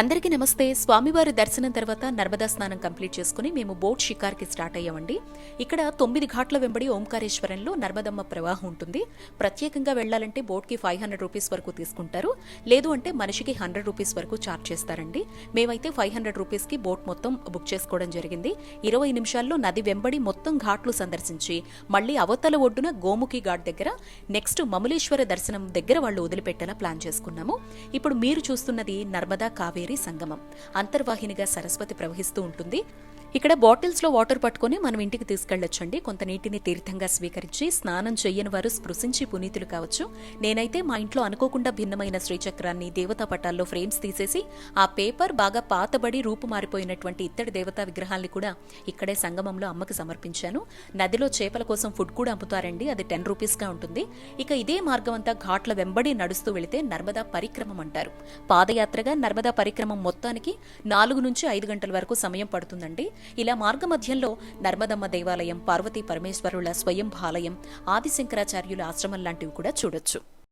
అందరికీ నమస్తే. స్వామివారి దర్శనం తర్వాత నర్మదా స్నానం కంప్లీట్ చేసుకుని మేము బోట్ షికార్కి స్టార్ట్ అయ్యామండి. ఇక్కడ తొమ్మిది ఘాట్ల వెంబడి ఓంకారేశ్వరంలో నర్మదమ్మ ప్రవాహం ఉంటుంది. ప్రత్యేకంగా వెళ్ళాలంటే బోట్కి ఫైవ్ హండ్రెడ్ రూపీస్ వరకు తీసుకుంటారు. లేదు అంటే మనిషికి హండ్రెడ్ రూపీస్ వరకు చార్జ్ చేస్తారండి. మేమైతే ఫైవ్ హండ్రెడ్ రూపీస్కి బోట్ మొత్తం బుక్ చేసుకోవడం జరిగింది. ఇరవై నిమిషాల్లో నది వెంబడి మొత్తం ఘాట్లు సందర్శించి మళ్ళీ అవతల ఒడ్డున గోముఖి ఘాట్ దగ్గర నెక్స్ట్ మములేశ్వర దర్శనం దగ్గర వాళ్ళు వదిలిపెట్టేలా ప్లాన్ చేసుకున్నాము. ఇప్పుడు మీరు చూస్తున్నది నర్మదా కావేరి సంగమం. అంతర్వాహినిగా సరస్వతి ప్రవహిస్తూ ఉంటుంది. ఇక్కడ బాటిల్స్లో వాటర్ పట్టుకొని మనం ఇంటికి తీసుకెళ్ళొచ్చండి కొంత నీటిని తీర్థంగా స్వీకరించి స్నానం చేయని వారు స్పృశించి పునీతులు కావచ్చు. నేనైతే మా ఇంట్లో అనుకోకుండా భిన్నమైన శ్రీచక్రాన్ని దేవతా పటాల్లో ఫ్రేమ్స్ తీసేసి ఆ పేపర్ బాగా పాతబడి రూపు మారిపోయినటువంటి ఇత్తడి దేవతా విగ్రహాల్ని కూడా ఇక్కడే సంగమంలో అమ్మకి సమర్పించాను. నదిలో చేపల కోసం ఫుడ్ కూడా అమ్ముతారండి. అది టెన్ రూపీస్గా ఉంటుంది. ఇక ఇదే మార్గం అంతా ఘాట్ల వెంబడి నడుస్తూ వెళితే నర్మదా పరిక్రమం అంటారు. పాదయాత్రగా నర్మదా పరిక్రమం మొత్తానికి నాలుగు నుంచి ఐదు గంటల వరకు సమయం పడుతుందండి. ఇలా మార్గ మధ్యంలో నర్మదమ్మ దేవాలయం పార్వతీ పరమేశ్వరుల స్వయంభాలయం ఆదిశంకరాచార్యుల ఆశ్రమం లాంటివి కూడా చూడొచ్చు.